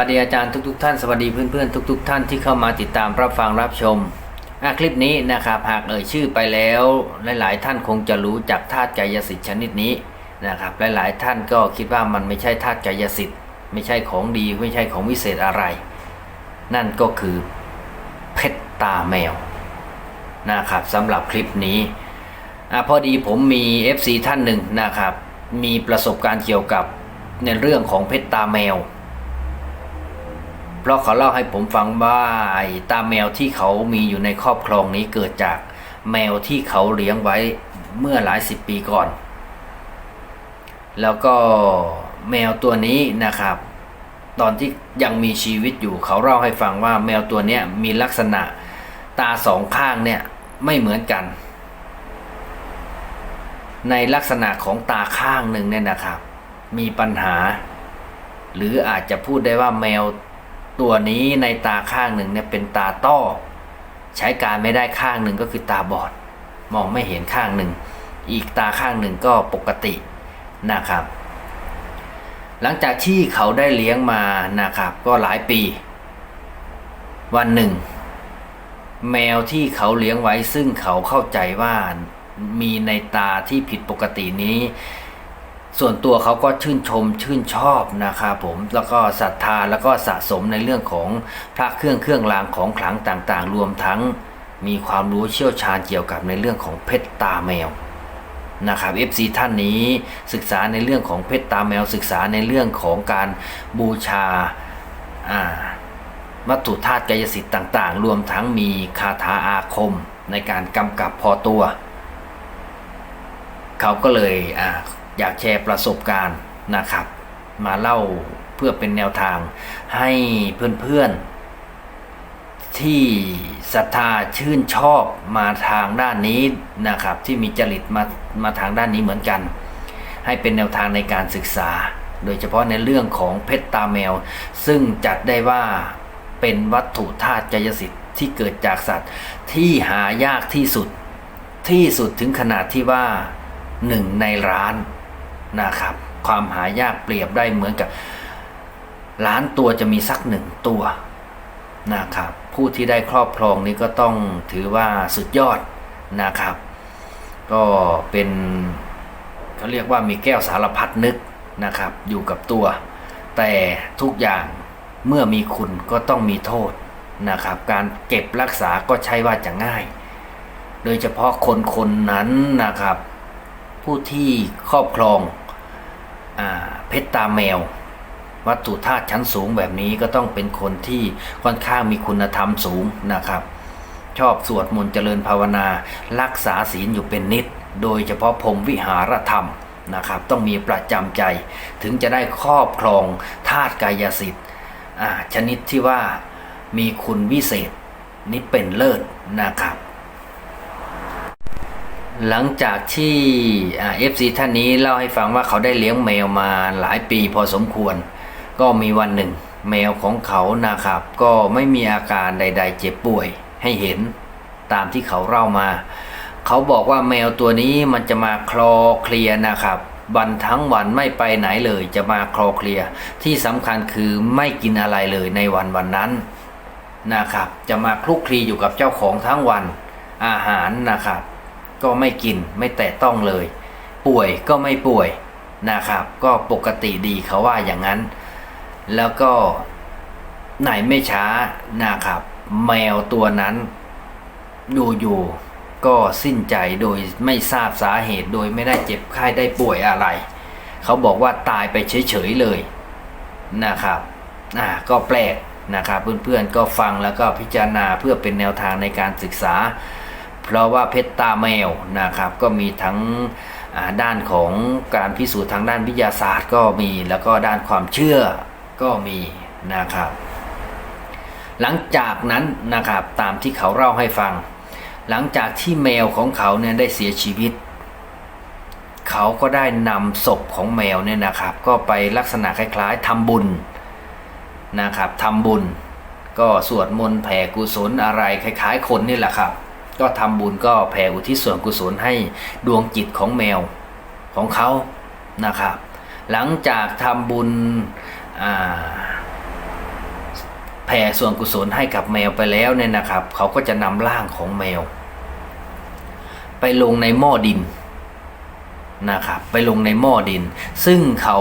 วัสดีอาจารย์ทุกๆท่านสวัสดีเพื่อนๆทุก ๆ ท่านที่เข้ามาติดตามรับฟังรับชมคลิปนี้นะครับหากเอ่ยชื่อไปแล้วหลาย ๆ ท่านคงจะรู้จักธาตุกายสิทธิ์ชนิดนี้นะครับหลายๆท่านก็คิดว่ามันไม่ใช่ธาตุกายสิทธิ์ ไม่ใช่ของดีไม่ใช่ของวิเศษอะไร นั่นก็คือเพชรตาแมวนะครับสำหรับคลิปนี้อพอดีผมมี FC ท่านหนึ่งนะครับมีประสบการณ์เกี่ยวกับในเรื่องของเพชรตาแมว เพราะเขาเล่าให้ผมฟังว่าไอ้ตาแมวที่เขามีอยู่ในครอบครองนี้เกิดจากแมวที่เขาเลี้ยงไว้เมื่อหลายสิบปีก่อน แล้วก็แมวตัวนี้นะครับ ตอนที่ยังมีชีวิตอยู่เขาเล่าให้ฟังว่าแมวตัวนี้มีลักษณะตาสองข้างเนี่ยไม่เหมือนกัน ในลักษณะของตาข้างหนึ่งเนี่ยนะครับ มีปัญหา หรืออาจจะพูดได้ว่าแมว ตัวนี้ในตาข้างหนึ่งเนี่ยเป็นตาต้อ ใช้การไม่ได้ข้างหนึ่งก็คือตาบอด มองไม่เห็นข้างหนึ่ง อีกตาข้างหนึ่งก็ปกตินะครับ หลังจากที่เขาได้เลี้ยงมานะครับ ก็หลายปี วันหนึ่ง แมวที่เขาเลี้ยงไว้ซึ่งเขาเข้าใจว่ามีในตาที่ผิดปกตินี้ ส่วนตัวเขาก็ชื่นชมชื่นชอบนะครับผมแล้วก็ศรัทธาแล้วก็สะสมในเรื่องของพระเครื่องเครื่องรางของขลังต่างๆ รวมทั้งมีความรู้เชี่ยวชาญเกี่ยวกับในเรื่องของเพชรตาแมวนะครับ FC ท่านนี้ศึกษาในเรื่องของเพชรตาแมวศึกษาในเรื่องของการบูชาวัตถุธาตุกายสิทธิ์ต่าง ๆ รวมทั้งมีคาถาอาคมในการกำกับพอตัว เขาก็เลย อยากแชร์ประสบการณ์นะครับ มาเล่าเพื่อเป็นแนวทางให้เพื่อนๆ ที่ศรัทธาชื่นชอบมาทางด้านนี้นะครับ ที่มีจริตมามาทางด้านนี้เหมือนกัน ให้เป็นแนวทางในการศึกษา โดยเฉพาะในเรื่องของเพชรตาแมว ซึ่งจัดได้ว่าเป็นวัตถุธาตุกายสิทธิ์ที่เกิดจากสัตว์ที่หายากที่สุดที่สุดถึงขนาดที่ว่าหนึ่งในร้าน นะครับ ความหายากเปรียบได้เหมือนกับล้านตัวจะมีสักหนึ่งตัวนะครับผู้ที่ได้ครอบครองนี้ก็ต้องถือว่าสุดยอดนะครับ ก็เป็นเขาเรียกว่ามีแก้วสารพัดนึกนะครับ อยู่กับตัว แต่ทุกอย่างเมื่อมีคุณก็ต้องมีโทษนะครับ การเก็บรักษาก็ใช่ว่าจะง่าย โดยเฉพาะคนคนนั้นนะครับ ผู้ที่ครอบครอง เพชรตาแมว วัตถุธาตุชั้นสูงแบบนี้ก็ต้องเป็นคนที่ค่อนข้างมีคุณธรรมสูงนะครับ ชอบสวดมนต์เจริญภาวนา รักษาศีลอยู่เป็นนิด โดยเฉพาะพรมวิหารธรรมนะครับต้องมีประจำใจ ถึงจะได้ครอบครองธาตุกายสิทธิ์ชนิดที่ว่ามีคุณวิเศษนี่เป็นเลิศนะครับ หลังจากที่เอฟซีท่านนี้เล่าให้ฟังว่าเขาได้เลี้ยงแมวมาหลายปีพอสมควร ก็มีวันหนึ่ง แมวของเขานะครับ ก็ไม่มีอาการใด ๆ เจ็บป่วยให้เห็นตามที่เขาเล่ามา เขาบอกว่าแมวตัวนี้มันจะมาคลอเคลียนะครับวันทั้งวันไม่ไปไหนเลย จะมาคลอเคลียที่สำคัญคือไม่กินอะไรเลยในวันวันนั้นนะครับ จะมาคลุกคลีอยู่กับเจ้าของทั้งวันอาหารนะครับ ก็ไม่กินไม่แตะต้องเลย ป่วยก็ไม่ป่วยนะครับ ก็ปกติดีเขาว่าอย่างนั้น แล้วก็ไหนไม่ช้านะครับ แมวตัวนั้นอยู่ๆก็สิ้นใจโดยไม่ทราบสาเหตุโดยไม่ได้เจ็บไข้ได้ป่วยอะไร เขาบอกว่าตายไปเฉยๆเลยนะครับอ่าก็แปลกนะครับเพื่อนๆก็ฟังแล้วก็พิจารณาเพื่อเป็นแนวทางในการศึกษา เพราะว่าเพชรตาแมวนะครับก็มีทั้งด้านของการพิสูจน์ทางด้านวิทยาศาสตร์ก็มีแล้วก็ด้านความเชื่อก็มีนะครับ หลังจากนั้นนะครับตามที่เขาเล่าให้ฟัง หลังจากที่แมวของเขาเนี่ยได้เสียชีวิต เขาก็ได้นำศพของแมวเนี่ยนะครับ ก็ไปลักษณะคล้ายๆทำบุญนะครับทำบุญ ก็สวดมนต์แผ่กุศลอะไรคล้ายๆ คนนี่แหละครับ ก็ทำบุญก็แผ่อุทิศส่วนกุศลให้ดวงจิตของแมวของเขานะครับ หลังจากทำบุญแผ่ส่วนกุศลให้กับแมวไปแล้วเนี่ยนะครับ เขาก็จะนำร่างของแมว ไปลงในหม้อดินนะครับไปลงในหม้อดิน ซึ่งเขา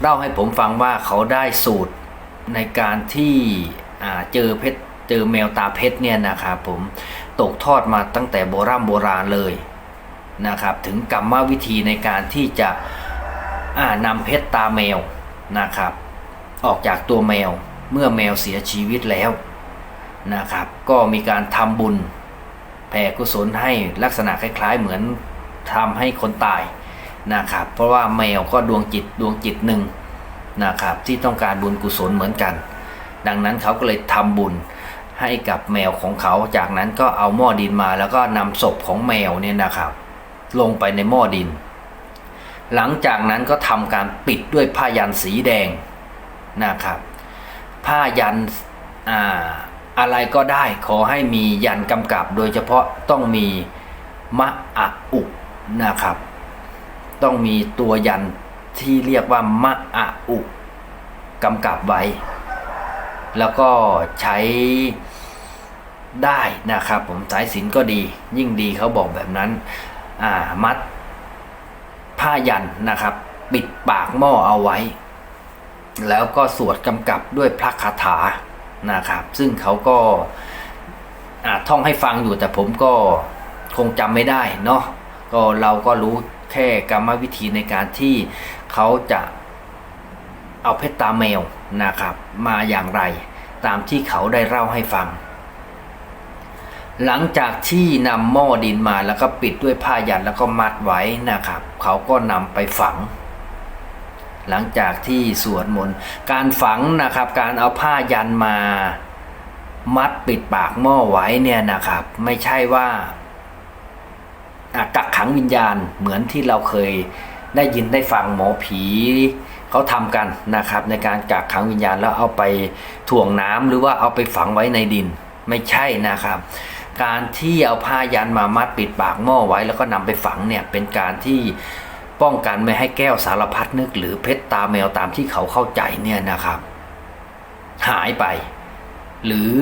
เล่าให้ผมฟังว่าเขาได้สูตรในการที่เจอเพชร เจอแมวตาเพชรเนี่ยนะครับผมตกทอดมาตั้งแต่โบราณโบราณเลยนะครับถึงกรรมวิธีในการที่จะนำเพชรตาแมวนะครับออกจากตัวแมวเมื่อแมวเสียชีวิตแล้วนะครับก็มีการทำบุญแผ่กุศลให้ลักษณะคล้าย ๆ เหมือนทำให้คนตายนะครับเพราะว่าแมวก็ดวงจิตดวงจิตหนึ่งนะครับที่ต้องการบุญกุศลเหมือนกัน ดังนั้นเขาก็เลยทำบุญ ให้กับแมวของเขา จากนั้นก็เอาหม้อดินมาแล้วก็นำศพของแมวเนี่ยนะครับ ลงไปในหม้อดิน หลังจากนั้นก็ทำการปิดด้วยผ้ายันสีแดงนะครับ ผ้ายันอ่าอะไรก็ได้ขอให้มียันกำกับ โดยเฉพาะต้องมีมะอะอุนะครับ ต้องมีตัวยันที่เรียกว่ามะอะอุกำกับไว้ แล้วก็ใช้ ได้นะครับผมสายสินก็ดี ยิ่งดีเขาบอกแบบนั้นอ่ามัดผ้ายันนะครับ ปิดปากหม้อเอาไว้ แล้วก็สวดกำกับด้วยพระคาถานะครับ ซึ่งเขาก็าท่องให้ฟังอยู่แต่ผมก็คงจำไม่ได้เนาะก็เราก็รู้แค่กรรมวิธีในการที่เขาจะเอาเพชรตาแมวนะครับ มาอย่างไร ตามที่เขาได้เล่าให้ฟัง หลังจากที่นำหม้อดินมาแล้วก็ปิดด้วยผ้ายันแล้วก็มัดไว้นะครับ เขาก็นำไปฝัง หลังจากที่สวดมนต์การฝังนะครับ การเอาผ้ายันมา มัดปิดปากหม้อไว้เนี่ยนะครับ ไม่ใช่ว่าอะกักขังวิญญาณเหมือนที่เราเคยได้ยินได้ฟังหมอผีเขาทำกันนะครับ ในการกักขังวิญญาณแล้วเอาไปถ่วงน้ำหรือว่าเอาไปฝังไว้ในดิน ไม่ใช่นะครับ การที่เอาผ้ายันมามัดปิดปากหม้อไว้แล้วก็นำไปฝังเนี่ยเป็นการที่ป้องกันไม่ให้แก้วสารพัดนึก หรือเพชรตาแมวตามที่เขาเข้าใจเนี่ยนะครับ หายไป หรือ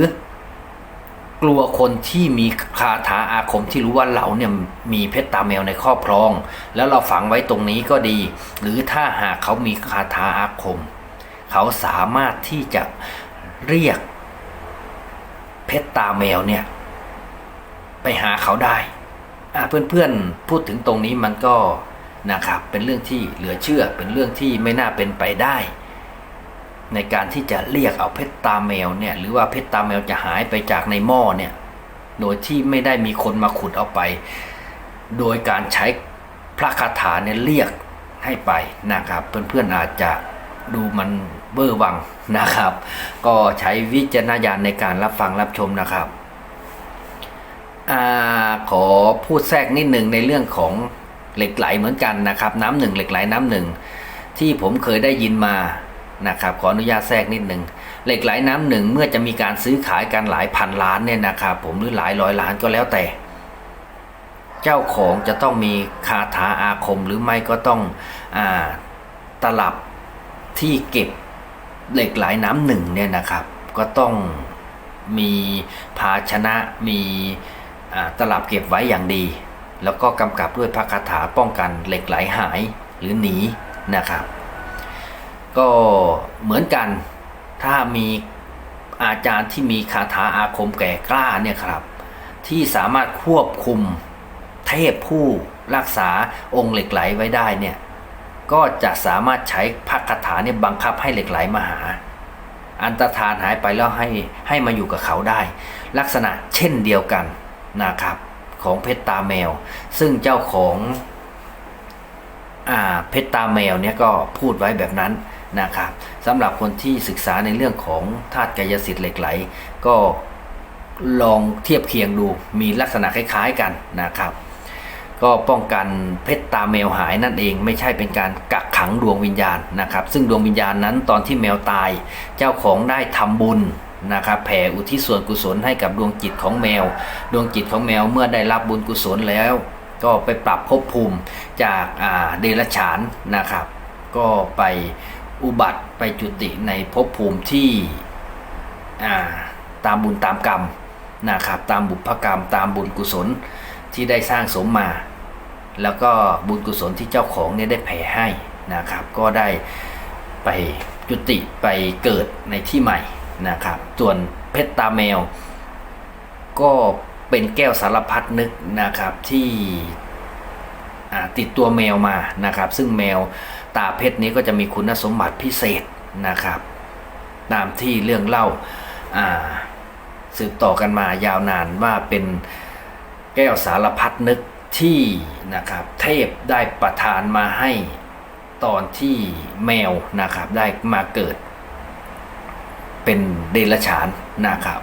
กลัวคนที่มีคาถาอาคมที่รู้ว่าเราเนี่ยมีเพชรตาแมวในครอบครอง แล้วเราฝังไว้ตรงนี้ก็ดี หรือถ้าหากเขามีคาถาอาคม เขาสามารถที่จะเรียกเพชรตาแมวเนี่ย หาเขาได้เพื่อนๆพูดถึงตรงนี้มันก็นะครับเป็นเรื่องที่เหลือเชื่อเป็นเรื่องที่ไม่น่าเป็นไปได้ ในการที่จะเรียกเอาเพชรตาแมวเนี่ยหรือว่าเพชรตาแมวจะหายไปจากในหม้อเนี่ยโดยที่ไม่ได้มีคนมาขุดเอาไป โดยการใช้พระคาถาเนี่ยเรียกให้ไปนะครับ เพื่อนๆอาจจะดูมันเบอร์วังนะครับ ก็ใช้วิจารณญาณในการรับฟังรับชมนะครับ ขอพูดแทรกนิดหนึ่งในเรื่องของเหล็กไหลเหมือนกันนะครับ น้ำหนึ่งเหล็กไหลน้ำหนึ่งที่ผมเคยได้ยินมานะครับขออนุญาตแทรกนิดหนึ่งเหล็กไหลน้ำหนึ่งเมื่อจะมีการซื้อขายกันหลายพันล้านเนี่ยนะครับผมหรือหลายร้อยล้านก็แล้วแต่ เจ้าของจะต้องมีคาถาอาคมหรือไม่ก็ต้องอตลับที่เก็บเหล็กไหลน้ำหนึ่งเนี่ยนะครับ ก็ต้องมีภาชนะมี ตลับเก็บไว้อย่างดี แล้วก็กำกับด้วยพระคาถาป้องกันเหล็กไหลหายหรือหนีนะครับ ก็เหมือนกันถ้ามีอาจารย์ที่มีคาถาอาคมแก่กล้าเนี่ยครับ ที่สามารถควบคุมเทพผู้รักษาองค์เหล็กไหลไว้ได้เนี่ยก็จะสามารถใช้พระคาถาเนี่ยบังคับให้เหล็กไหลมาหา อันตรธานหายไปแล้วให้ให้มาอยู่กับเขาได้ ลักษณะเช่นเดียวกัน นะครับของเพชรตาแมว ซึ่งเจ้าของอ่าเพชรตาแมวเนี่ยก็พูดไว้แบบนั้นนะครับสำหรับคนที่ศึกษาในเรื่องของธาตุกายสิทธิ์เหล็กไหล ก็ลองเทียบเคียงดูมีลักษณะคล้ายๆกันนะครับ ก็ป้องกันเพชรตาแมวหายนั่นเองไม่ใช่เป็นการกักขังดวงวิญญาณนะครับ ซึ่งดวงวิญญาณนั้นตอนที่แมวตาย เจ้าของได้ทำบุญ นะครับแผ่อุทิศส่วนกุศลให้กับดวงจิตของแมว ดวงจิตของแมวเมื่อได้รับบุญกุศลแล้ว ก็ไปปรับภพภูมิจากอ่าเดรัจฉานนะครับ ก็ไปอุบัติไปจุติในภพภูมิที่อ่าตามบุญตามกรรมนะครับตามบุพกรรมตามบุญกุศลที่ได้สร้างสมมา แล้วก็บุญกุศลที่เจ้าของเนี่ยได้แผ่ให้นะครับ ก็ได้ไปยุติไปเกิดในที่ใหม่ นะครับส่วนเพชรตาแมว ก็เป็นแก้วสารพัดนึกนะครับที่ติดตัวแมวมานะครับ ซึ่งแมวตาเพชรนี้ก็จะมีคุณสมบัติพิเศษนะครับ ตามที่เรื่องเล่าสืบต่อกันมายาวนานว่าเป็นแก้วสารพัดนึกที่นะครับเทพได้ประทานมาให้ตอนที่แมวนะครับได้มาเกิด เป็นเดรัจฉานนะครับ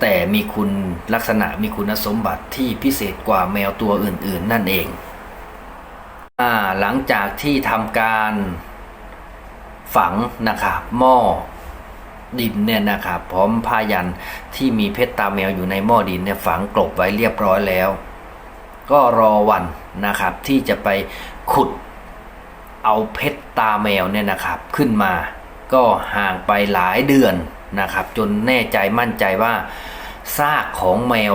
แต่มีคุณลักษณะมีคุณสมบัติที่พิเศษกว่าแมวตัวอื่น ๆ นั่นเองอหลังจากที่ทำการฝังนะครับหม้อดินเนี่ยนะครับพร้อมผ้ายันที่มีเพชรตาแมวอยู่ในหม้อดินเนี่ยฝังกลบไว้เรียบร้อยแล้ว ก็รอวันนะครับที่จะไปขุดเอาเพชรตาแมวเนี่ยนะครับขึ้นมา ก็ห่างไปหลายเดือนนะครับ จนแน่ใจมั่นใจว่าซากของแมว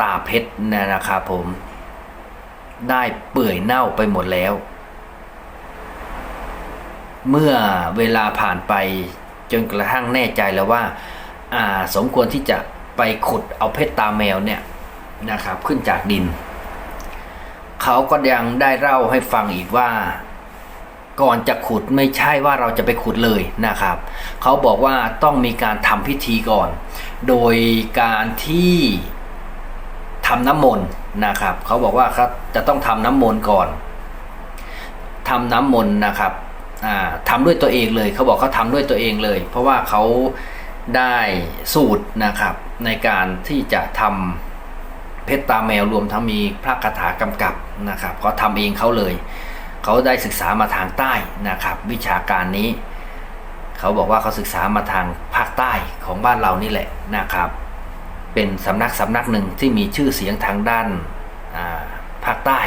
ตาเพชรเนี่ยนะครับผม ได้เปื่อยเน่าไปหมดแล้ว เมื่อเวลาผ่านไปจนกระทั่งแน่ใจแล้วว่า อ่าสมควรที่จะไปขุดเอาเพชรตาแมวเนี่ยนะครับ ขึ้นจากดิน เขาก็ยังได้เล่าให้ฟังอีกว่า ก่อนจะขุดไม่ใช่ว่าเราจะไปขุดเลยนะครับ เขาบอกว่าต้องมีการทำพิธีก่อน โดยการที่ทำน้ำมนต์นะครับ เขาบอกว่าเขาจะต้องทำน้ำมนต์ก่อนทำน้ำมนต์นะครับอ่าทำด้วยตัวเองเลย เขาบอกเขาทำด้วยตัวเองเลย เพราะว่าเขาได้สูตรนะครับ ในการที่จะทำเพชรตาแมวรวมทั้งมีพระคาถากำกับนะครับเขาทำเองเขาเลย เขาได้ศึกษามาทางใต้นะครับ วิชาการนี้ เขาบอกว่าเขาศึกษามาทางภาคใต้ของบ้านเรานี่แหละนะครับ เป็นสำนักสำนักหนึ่งที่มีชื่อเสียงทางด้านาภาคใต้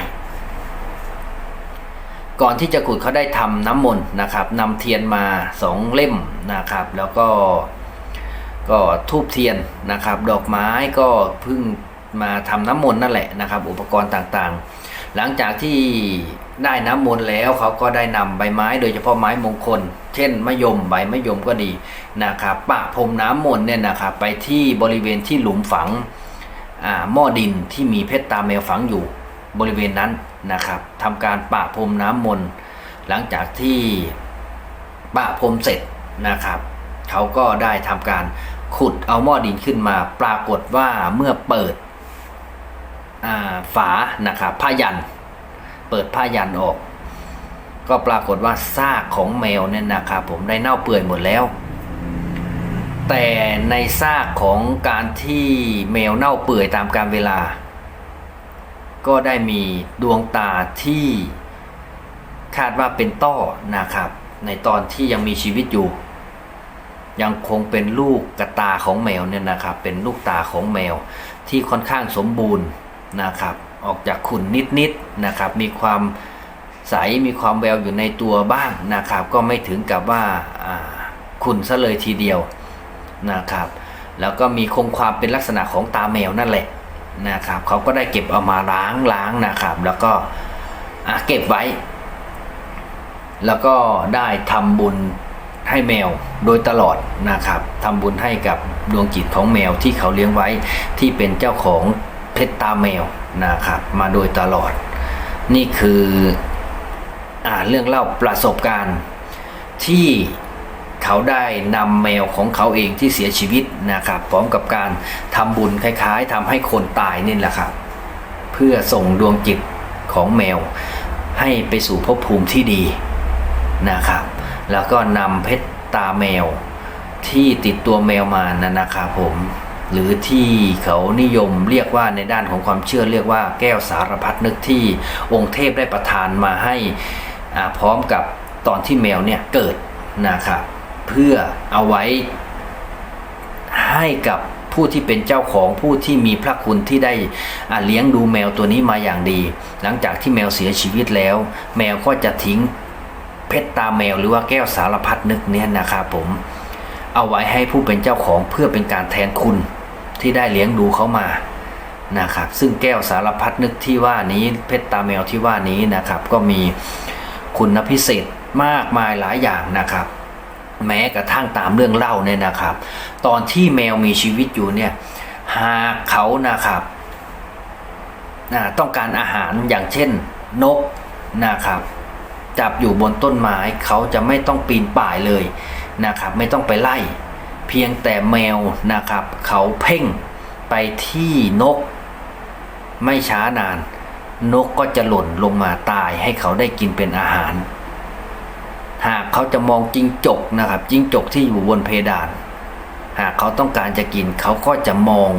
ก่อนที่จะขุดเขาได้ทำน้ำมนต์นะครับนำเทียนมาสองเล่มนะครับ แล้วก็ก็ทูบเทียนนะครับ ดอกไม้ก็เพิ่งมาทำน้ำมนต์นั่นแหละนะครับ อุปกรณ์ต่างๆ หลังจากที่ ได้น้ำมนต์แล้วเขาก็ได้นำใบไม้โดยเฉพาะไม้มงคล เช่นมะยมใบมะยมก็ดีนะครับปะพรมน้ำมนต์เนี่ยนะครับไปที่บริเวณที่หลุมฝังอ่าหม้อดินที่มีเพชรตาแมวฝังอยู่บริเวณนั้นนะครับทำการปะพรมน้ำมนต์หลังจากที่ปะพรมเสร็จนะครับ เขาก็ได้ทำการขุดเอาหม้อดินขึ้นมา ปรากฏว่าเมื่อเปิดอ่าฝานะครับผ้ายัน เปิดผ้ายันออก ก็ปรากฏว่าซากของแมวเนี่ยนะครับผมได้เน่าเปื่อยหมดแล้ว แต่ในซากของการที่แมวเน่าเปื่อยตามกาลเวลา ก็ได้มีดวงตาที่คาดว่าเป็นต้อนะครับ ในตอนที่ยังมีชีวิตอยู่ ยังคงเป็นลูกกระตาของแมวเนี่ยนะครับ เป็นลูกตาของแมวที่ค่อนข้างสมบูรณ์นะครับ ออกจากขุนนิดๆนะครับ มีความใสมีความแววอยู่ในตัวบ้างนะครับ ก็ไม่ถึงกับว่าขุนซะเลยทีเดียวนะครับ แล้วก็มีคงความเป็นลักษณะของตาแมวนั่นแหละนะครับเขาก็ได้เก็บเอามาล้างล้างนะครับ แล้วก็เก็บไว้ แล้วก็ได้ทำบุญให้แมวโดยตลอดนะครับทำบุญให้กับดวงจิตของแมวที่เขาเลี้ยงไว้ที่เป็นเจ้าของ ชรตาแมวนะครับ มาโดยตลอด นี่คืออ่าเรื่องเล่าประสบการณ์ ที่เขาได้นำแมวของเขาเองที่เสียชีวิตนะครับ พร้อมกับการทำบุญคล้าย ๆทำให้คนตายนี่แหละครับ เพื่อส่งดวงจิตของแมวให้ไปสู่ภพภูมิที่ดีนะครับ แล้วก็นำเพชรตาแมวที่ติดตัวแมวมานั่นนะครับผม หรือที่เขานิยมเรียกว่าในด้านของความเชื่อเรียกว่าแก้วสารพัดนึกที่องค์เทพได้ประทานมาให้พร้อมกับตอนที่แมวเนี่ยเกิดนะครับเพื่อเอาไว้ให้กับผู้ที่เป็นเจ้าของผู้ที่มีพระคุณที่ได้เลี้ยงดูแมวตัวนี้มาอย่างดี หลังจากที่แมวเสียชีวิตแล้ว แมวก็จะทิ้งเพชรตาแมวหรือว่าแก้วสารพัดนึกเนี่ยนะครับผม เอาไว้ให้ผู้เป็นเจ้าของเพื่อเป็นการแทนคุณ ที่ได้เลี้ยงดูเขามานะครับซึ่งแก้วสารพัดนึกที่ว่านี้เพชรตาแมวที่ว่านี้นะครับ ก็มีคุณพิเศษมากมายหลายอย่างนะครับ แม้กระทั่งตามเรื่องเล่าเนี่ยนะครับ ตอนที่แมวมีชีวิตอยู่เนี่ยหากเขานะครับต้องการอาหารอย่างเช่นนกนะครับ จับอยู่บนต้นไม้เขาจะไม่ต้องปีนป่ายเลยนะครับ ไม่ต้องไปไล่ พียงแต่แมวนะครับ เขาเพ่งไปที่นก ไม่ช้านาน นกก็จะหล่นลงมาตายให้เขาได้กินเป็นอาหาร หากเขาจะมองจิงจกนะครับจิงจกที่อยู่บนเพดาน หากเขาต้องการจะกินเขาก็จะมอง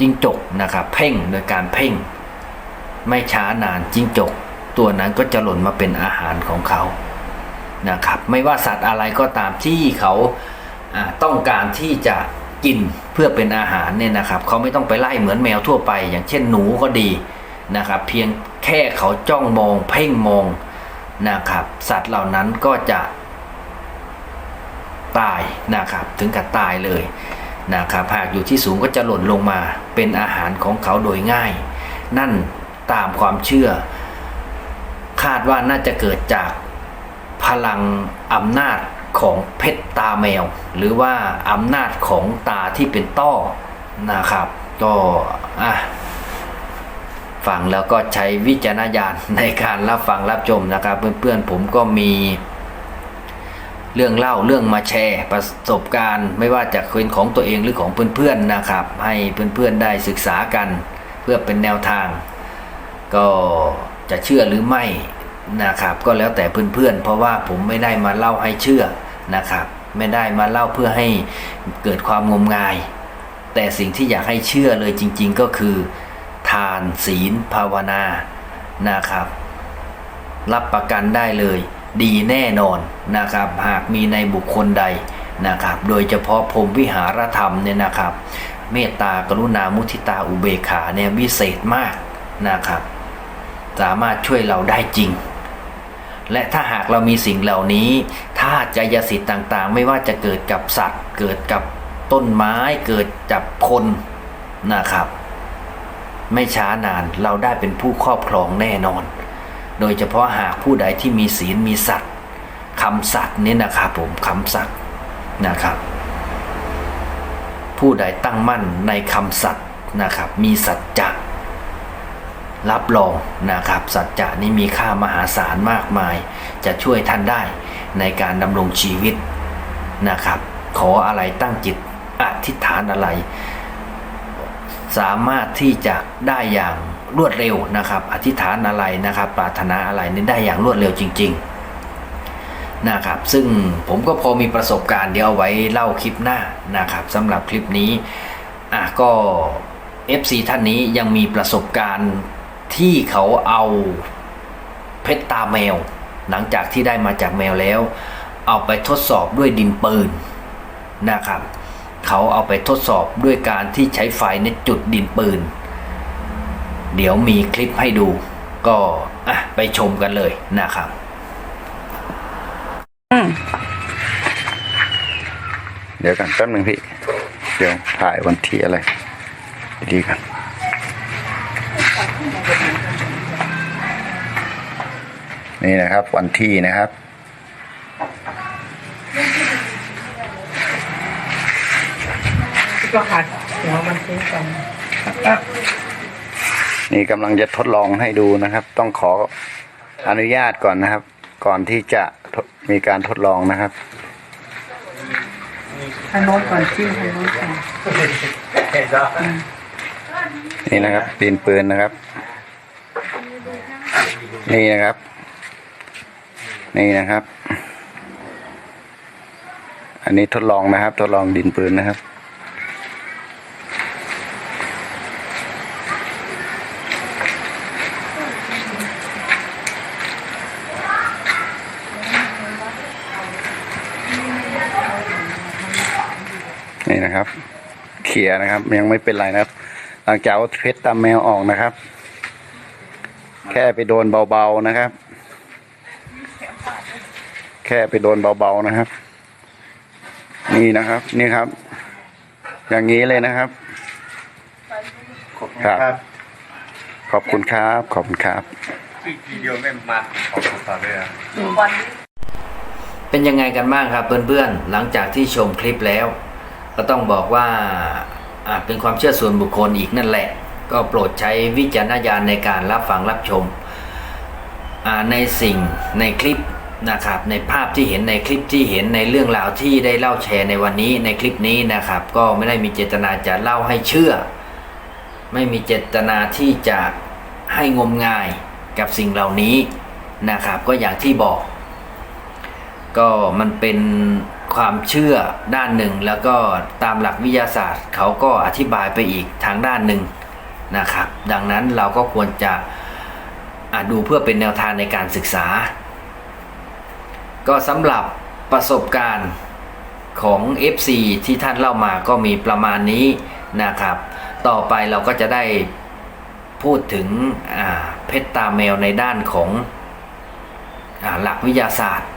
จิงจกนะครับ เพ่งโดยการเพ่ง ไม่ช้านานจิงจก ตัวนั้นก็จะหล่นมาเป็นอาหารของเขานะครับ ไม่ว่าสัตว์อะไรก็ตามที่เขาอ่า ต้องการที่จะกินเพื่อเป็นอาหารเนี่ยนะครับเขาไม่ต้องไปไล่เหมือนแมวทั่วไป อย่างเช่นหนูก็ดีนะครับเพียงแค่เขาจ้องมองเพ่งมองนะครับสัตว์เหล่านั้นก็จะตายนะครับถึงกับตายเลยนะครับหากอยู่ที่สูงก็จะหล่นลงมาเป็นอาหารของเขาโดยง่าย นั่นตามความเชื่อ คาดว่าน่าจะเกิดจากพลังอำนาจ ของเพชรตาแมว หรือว่าอำนาจของตาที่เป็นต้อนะครับ ก็อะฟังแล้วก็ใช้วิจารณญาณในการรับฟังรับชมนะครับ เพื่อนๆผมก็มีเรื่องเล่าเรื่องมาแชร์ประสบการณ์ ไม่ว่าจะเป็นของตัวเองหรือของเพื่อนๆนะครับ ให้เพื่อนๆได้ศึกษากัน เพื่อเป็นแนวทาง ก็จะเชื่อหรือไม่ นะครับก็แล้วแต่เพื่อนๆ เพราะว่าผมไม่ได้มาเล่าให้เชื่อนะครับ ไม่ได้มาเล่าเพื่อให้เกิดความงมงาย แต่สิ่งที่อยากให้เชื่อเลยจริง ๆ ก็คือ ทานศีลภาวนานะครับ รับประกันได้เลย ดีแน่นอนนะครับ หากมีในบุคคลใดนะครับ โดยเฉพาะพรมวิหารธรรมเนี่ยนะครับ เมตตากรุณามุทิตาอุเบกขาเนี่ยวิเศษมากนะครับ สามารถช่วยเราได้จริง และถ้าหากเรามีสิ่งเหล่านี้ถ้าจยสิทธิ์ต่างๆ ไม่ว่าจะเกิดกับสัตว์ เกิดกับต้นไม้เกิดกับคนนะครับ ไม่ช้านานเราได้เป็นผู้ครอบครองแน่นอน โดยเฉพาะหากผู้ใดที่มีศีลมีสัตว์คำสัตว์นี่นะครับผมคำสัตว์นะครับ ผู้ใดตั้งมั่นในคำสัตย์นะครับ มีสัจจะ รับรองนะครับ สัจจะนี้มีค่ามหาศาลมากมาย จะช่วยท่านได้ในการดำรงชีวิตนะครับ ขออะไรตั้งจิตอธิษฐานอะไร สามารถที่จะได้อย่างรวดเร็วนะครับ อธิษฐานอะไรนะครับ ปรารถนาอะไรนี่ได้อย่างรวดเร็วจริง ๆนะครับ ซึ่งผมก็พอมีประสบการณ์เดี๋ยวเอาไว้เล่าคลิปหน้านะครับสำหรับคลิปนี้อะก็ FC ท่านนี้ยังมีประสบการณ์ ที่เขาเอาเพชรตาแมว หลังจากที่ได้มาจากแมวแล้ว เอาไปทดสอบด้วยดินปืนนะครับ เขาเอาไปทดสอบด้วยการที่ใช้ไฟในจุดดินปืน เดี๋ยวมีคลิปให้ดูก็อะไปชมกันเลยนะครับเดี๋ยวกันแป๊บหนึ่งพี่ เดี๋ยวถ่ายวันที่อะไร ดีกัน นี่นะครับ วันที่นะครับ ก็หัดหัวมันทิ้งกันนี่กำลังจะทดลองให้ดูนะครับ ต้องขออนุญาตก่อนนะครับ ก่อนที่จะทดมีการทดลองนะครับทางโน้นก่อนจิ้มทางโน้นก่อนนี่นะครับดินปืนนะครับ นี่นะครับ นี่นะครับ อันนี้ทดลองนะครับ ทดลองดินปืนนะครับนี่นะครับ เขียนะครับ ยังไม่เป็นไรนะครับ หลังจากเอาเพชรตามแมวออกนะครับ แค่ไปโดนเบาๆนะครับ แค่ไปโดนเบาๆนะครับนี่นี่นะครับ นี่ครับ อย่างนี้เลยนะครับ ขอบคุณครับครับ ขอบคุณครับ ขอบคุณครับอีกทีเดียวไม่มาขอบคุณต่อเลยอะเป็นยังไงกันบ้างครับเพื่อนๆ หลังจากที่ชมคลิปแล้ว ก็ต้องบอกว่าอ่าเป็นความเชื่อส่วนบุคคลอีกนั่นแหละ ก็โปรดใช้วิจารณญาณในการรับฟังรับชมอ่าในสิ่งในคลิป นะครับในภาพที่เห็นในคลิปที่เห็นในเรื่องราวที่ได้เล่าแชร์ในวันนี้ในคลิปนี้นะครับ ก็ไม่ได้มีเจตนาจะเล่าให้เชื่อ ไม่มีเจตนาที่จะให้งมงายกับสิ่งเหล่านี้นะครับ ก็อย่างที่บอก ก็มันเป็นความเชื่อด้านหนึ่ง แล้วก็ตามหลักวิทยาศาสตร์ เขาก็อธิบายไปอีกทางด้านหนึ่งนะครับ ดังนั้นเราก็ควรจะะดูเพื่อเป็นแนวทางในการศึกษา ก็สำหรับประสบการณ์ของ FC ที่ท่านเล่ามาก็มีประมาณนี้นะครับ ต่อไปเราก็จะได้พูดถึงเพชรตาแมวในด้านของอหลักวิทยาศาสตร์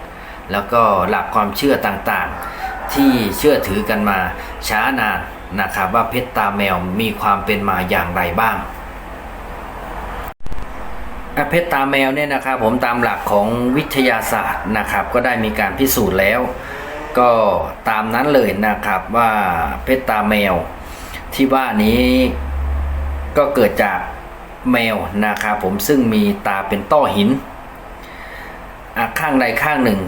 แล้วก็หลักความเชื่อต่างๆ ที่เชื่อถือกันมาช้านานนะครับว่าเพชรตาแมวมีความเป็นมาอย่างไรบ้าง เพชรตาแมวเนี่ยนะครับผมตามหลักของวิทยาศาสตร์นะครับ ก็ได้มีการพิสูจน์แล้ว ก็ตามนั้นเลยนะครับว่าเพชรตาแมวที่ว่านี้ก็เกิดจากแมวนะครับผมซึ่งมีตาเป็นต้อหินข้างใดข้างหนึ่ง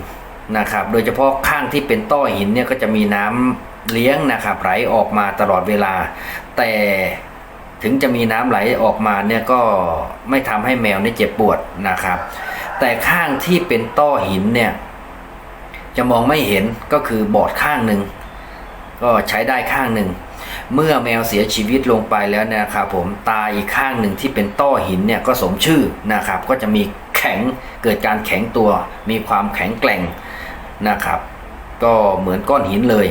นะครับ โดยเฉพาะข้างที่เป็นต้อหินเนี่ยก็จะมีน้ำเลี้ยงนะครับไหลออกมาตลอดเวลา แต่ ถึงจะมีน้ำไหลออกมาเนี่ยก็ไม่ทำให้แมวเนี่ยเจ็บปวดนะครับ แต่ข้างที่เป็นต้อหินเนี่ยจะมองไม่เห็นก็คือบอดข้างหนึ่งก็ใช้ได้ข้างหนึ่งเมื่อแมวเสียชีวิตลงไปแล้วนยนะครับผมตาอีกข้างหนึ่งที่เป็นต้อหินเนี่ยก็สมชื่อนะครับ ก็จะมีแข็งเกิดการแข็งตัว มีความแข็งแกร่งนะครับ ก็เหมือนก้อนหินเลย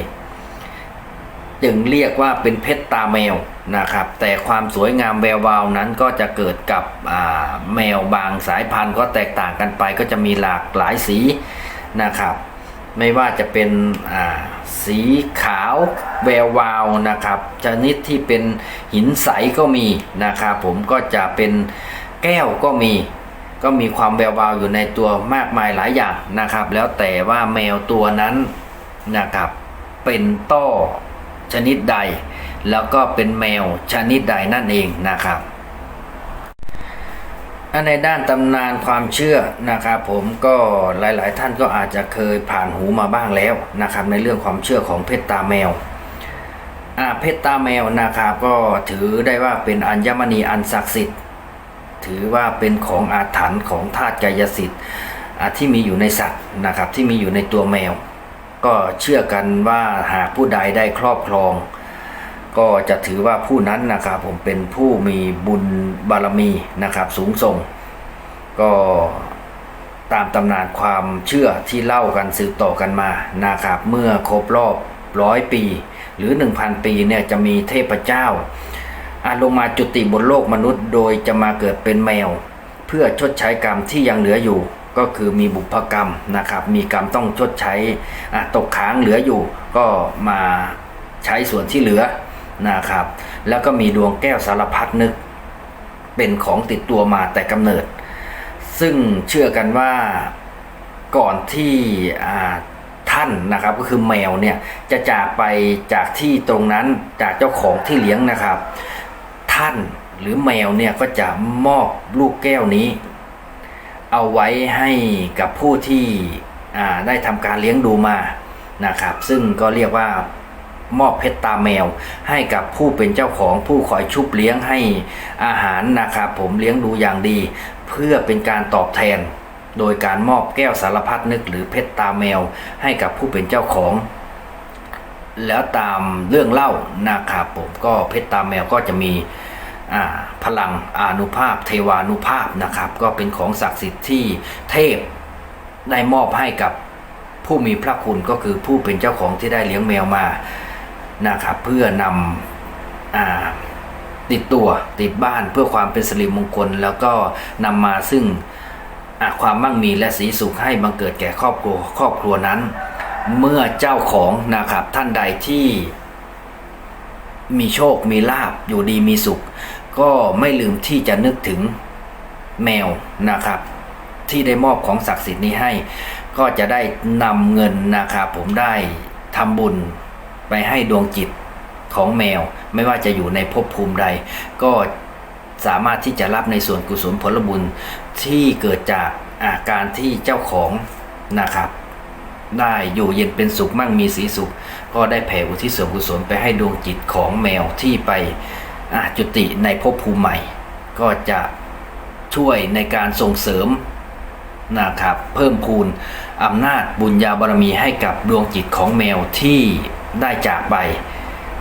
จึงเรียกว่าเป็นเพชรตาแมว นะครับ แต่ความสวยงามแวววาวนั้นก็จะเกิดกับแมวบางสายพันธุ์ก็แตกต่างกันไปก็จะมีหลากหลายสีนะครับ ไม่ว่าจะเป็นสีขาวแวววาวนะครับชนิดที่เป็นหินใสก็มีนะครับผมก็จะเป็นแก้วก็มีก็มีความแวววาวอยู่ในตัวมากมายหลายอย่างนะครับ แล้วแต่ว่าแมวตัวนั้นนะครับเป็นต้อชนิดใด แล้วก็เป็นแมวชนิดใดนั่นเองนะครับในด้านตำนานความเชื่อนะครับผมก็หลายๆ ท่านก็อาจจะเคยผ่านหูมาบ้างแล้วนะครับในเรื่องความเชื่อของเพชรตาแมวเพชรตาแมวนะครับก็ถือได้ว่าเป็นอัญมณีอันศักดิ์สิทธิ์ ถือว่าเป็นของอาถรรพ์ของธาตุกายสิทธิ์ที่มีอยู่ในสัตว์นะครับที่มีอยู่ในตัวแมว ก็เชื่อกันว่าหากผู้ใดได้ครอบครอง ก็จะถือว่าผู้นั้นนะครับผมเป็นผู้มีบุญบารมีนะครับ สูงส่ง ก็ตามตำนานความเชื่อที่เล่ากันสืบต่อกันมานะครับ เมื่อครบรอบร้อยปี หรือ 1,000 ปีเนี่ยจะมีเทพเจ้าอาลงมาจุติบนโลกมนุษย์ โดยจะมาเกิดเป็นแมว เพื่อชดใช้กรรมที่ยังเหลืออยู่ ก็คือมีบุพกรรมนะครับ มีกรรมต้องชดใช้ตกค้างเหลืออยู่ ก็มาใช้ส่วนที่เหลือ นะครับ แล้วก็มีดวงแก้วสารพัดนึก เป็นของติดตัวมาแต่กำเนิด ซึ่งเชื่อกันว่าก่อนที่ท่านนะครับก็คือแมวเนี่ยจะจากไปจากที่ตรงนั้นจากเจ้าของที่เลี้ยงนะครับ ท่านหรือแมวเนี่ยก็จะมอบลูกแก้วนี้ เอาไว้ให้กับผู้ที่ได้ทำการเลี้ยงดูมานะครับ ซึ่งก็เรียกว่า มอบเพชรตาแมว ให้กับผู้เป็นเจ้าของผู้คอยชุบเลี้ยงให้อาหารนะครับผมเลี้ยงดูอย่างดี เพื่อเป็นการตอบแทน โดยการมอบแก้วสารพัดนึกหรือเพชรตาแมว ให้กับผู้เป็นเจ้าของแล้วตามเรื่องเล่านะครับผมก็เพชรตาแมวก็จะมีพลังอนุภาพ เทวานุภาพนะครับ ก็เป็นของศักดิ์สิทธิ์ที่เทพได้มอบให้กับผู้มีพระคุณก็คือผู้เป็นเจ้าของที่ได้เลี้ยงแมวมา นะครับ เพื่อนำอติดตัวติดบ้านเพื่อความเป็นสิริมงคล แล้วก็นำมาซึ่งความมั่งมีและสีสุขให้บังเกิดแก่ครอบครัวครอบครัวนั้น เมื่อเจ้าของนะครับท่านใดที่มีโชคมีลาบอยู่ดีมีสุข ก็ไม่ลืมที่จะนึกถึงแมวนะครับ ที่ได้มอบของศักดิ์สิทธิ์นี้ให้ ก็จะได้นำเงินนะครับผมได้ทำบุญ ไปให้ดวงจิตของแมว ไม่ว่าจะอยู่ในภพภูมิใด ก็สามารถที่จะรับในส่วนกุศลผลบุญที่เกิดจากอาการที่เจ้าของนะครับ ได้อยู่เย็นเป็นสุขมั่งมีสีสุข ก็ได้แผ่อุทิศส่วนกุศลไปให้ดวงจิตของแมวที่ไปจุติในภพภูมิใหม่ ก็จะช่วยในการส่งเสริมนะครับเพิ่มพูนอำนาจบุญญาบารมีให้กับดวงจิตของแมวที่ ได้จากไป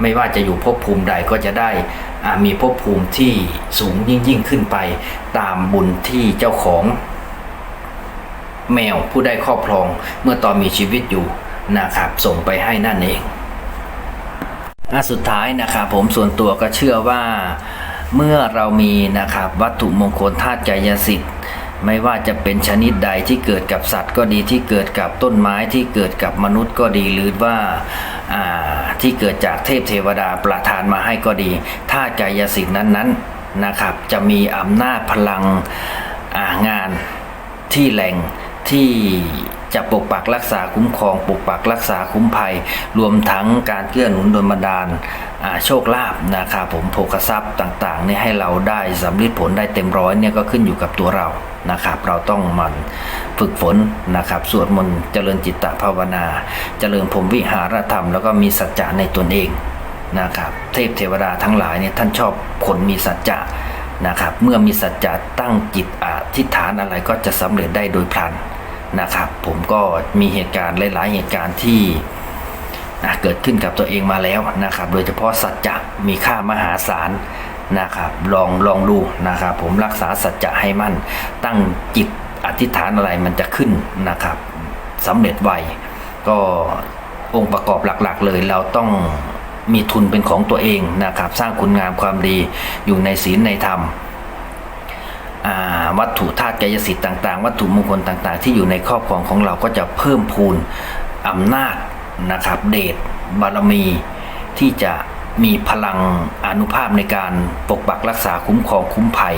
ไม่ว่าจะอยู่ภพภูมิใดก็จะได้มีภพภูมิที่สูงยิ่งยิ่งขึ้นไป ตามบุญที่เจ้าของ แมวผู้ได้ครอบครองเมื่อตอนมีชีวิตอยู่นะครับส่งไปให้นั่นเองอะสุดท้ายนะครับผมส่วนตัวก็เชื่อว่าเมื่อเรามีนะครับวัตถุมงคลธาตุกายสิทธิ์ ไม่ว่าจะเป็นชนิดใดที่เกิดกับสัตว์ก็ดีที่เกิดกับต้นไม้ที่เกิดกับมนุษย์ก็ดีหรือว่าที่เกิดจากเทพเทวดาประทานมาให้ก็ดีธาตุกายสิทธิ์นั้นๆนะครับ จะมีอำนาจพลังางานที่แหล่งที่จะปกปักรักษาคุ้มครองปกปักรักษาคุ้มภัย รวมทั้งการเกื้อหนุนโดยบันดาล โชคลาภนะครับผมโภคทรัพย์ต่างๆเนี่ยให้เราได้สำลิดผลได้เต็มร้อยเนี่ยก็ขึ้นอยู่กับตัวเรานะครับ เราต้องมันฝึกฝนนะครับสวดมนต์เจริญจิตตภาวนา เจริญพรมวิหารธรรม แล้วก็มีสัจจะในตนเองนะครับเทพเทวดาทั้งหลายเนี่ยท่านชอบคนมีสัจจะนะครับเมื่อมีสัจจะตั้งจิตอธิษฐานอะไรก็จะสำเร็จได้โดยพลันนะครับ ผมก็มีเหตุการณ์หลาย ๆ เหตุการณ์ที่ อะเกิดขึ้นกับตัวเองมาแล้วนะครับ โดยเฉพาะสัจจะมีค่ามหาศาลนะครับลองลองดูนะครับผมรักษาสัจจะให้มั่น ตั้งจิตอธิษฐานอะไรมันจะขึ้นนะครับสำเร็จไวก็องค์ประกอบหลักๆ เลยเราต้องมีทุนเป็นของตัวเองนะครับ สร้างคุณงามความดีอยู่ในศีลในธรรมวัตถุธาตุกายสิทธิ์ต่าง ๆ วัตถุมงคลต่างๆ ที่อยู่ในครอบครองของเราก็จะเพิ่มพูนอำนาจ นะครับ เดชบารมีที่จะมีพลังอนุภาพในการปกปักรักษาคุ้มครองคุ้มภัย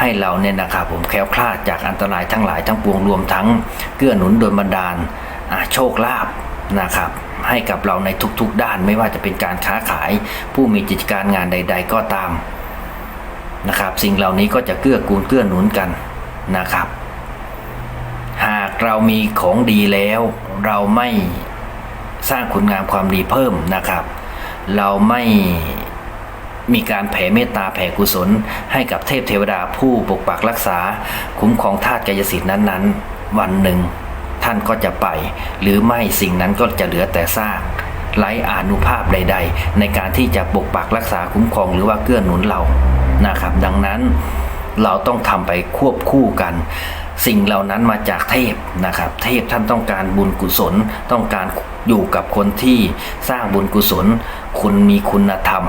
ให้เราเนี่ยนะครับผมแคล้วคลาดจากอันตรายทั้งหลายทั้งปวงรวมทั้งเกื้อหนุนโดยบันดาลโชคลาภนะครับให้กับเราในทุกๆด้านไม่ว่าจะเป็นการค้าขายผู้มีกิจการงานใด ๆ ก็ตามนะครับ สิ่งเหล่านี้ก็จะเกื้อกูลเกื้อหนุนกันนะครับ หากเรามีของดีแล้วเราไม่ สร้างคุณงามความดีเพิ่มนะครับ เราไม่มีการแผ่เมตตาแผ่กุศล ให้กับเทพเทวดาผู้ปกปักรักษา คุ้มครองธาตุกายสิทธิ์นั้นๆ วันหนึ่ง ท่านก็จะไป หรือไม่สิ่งนั้นก็จะเหลือแต่ซากไร้อานุภาพใด ๆ ในการที่จะปกปักรักษาคุ้มครองหรือว่าเกื้อหนุนเรานะครับ ดังนั้นเราต้องทำไปควบคู่กัน สิ่งเหล่านั้นมาจากเทพนะครับ เทพท่านต้องการบุญกุศล ต้องการอยู่กับคนที่สร้างบุญกุศล คุณมีคุณธรรม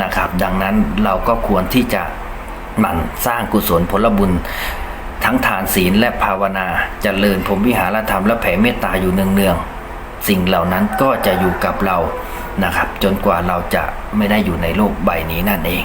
นะครับ ดังนั้นเราก็ควรที่จะหมั่นสร้างกุศลผลบุญ ทั้งทานศีลและภาวนาจเจริญพรมวิหารธรรมและแผ่เมตตาอยู่เนืองๆสิ่งเหล่านั้นก็จะอยู่กับเรานะครับ จนกว่าเราจะไม่ได้อยู่ในโลกใบนี้นั่นเอง